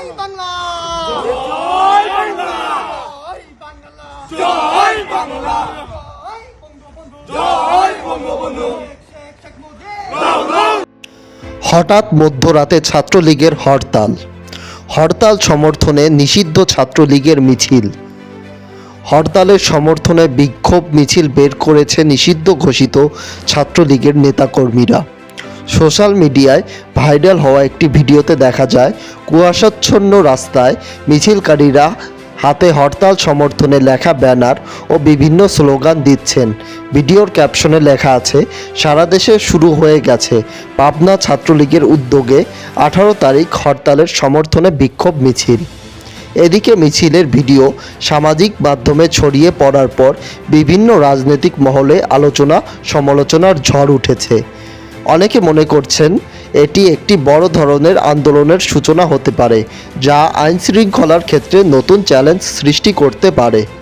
জয় বাংলা। জয় বাংলা। জয় বাংলা। জয় বঙ্গবন্ধু। হঠাৎ মধ্যরাতে ছাত্রলীগের হরতাল। হরতাল সমর্থনে নিষিদ্ধ ছাত্রলীগের মিছিল। হরতালের সমর্থনে বিক্ষোভ মিছিল বের করেছে নিষিদ্ধ ঘোষিত ছাত্রলীগের নেতাকর্মীরা। সোশ্যাল মিডিয়ায় ভাইরাল হওয়া একটি ভিডিওতে দেখা যায়, কুয়াশাচ্ছন্ন রাস্তায় মিছিলকারীরা হাতে হরতাল সমর্থনে লেখা ব্যানার ও বিভিন্ন স্লোগান দিচ্ছেন। ভিডিওর ক্যাপশনে লেখা আছে, সারা দেশে শুরু হয়ে গেছে। পাবনা ছাত্রলীগের উদ্যোগে আঠারো তারিখ হরতালের সমর্থনে বিক্ষোভ মিছিল। এদিকে মিছিলের ভিডিও সামাজিক মাধ্যমে ছড়িয়ে পড়ার পর বিভিন্ন রাজনৈতিক মহলে আলোচনা সমালোচনার ঝড় উঠেছে। অনেকে মনে করছেন এটি একটি বড় ধরনের আন্দোলনের সূচনা হতে পারে, যা আইনশৃঙ্খলার ক্ষেত্রে নতুন চ্যালেঞ্জ সৃষ্টি করতে পারে।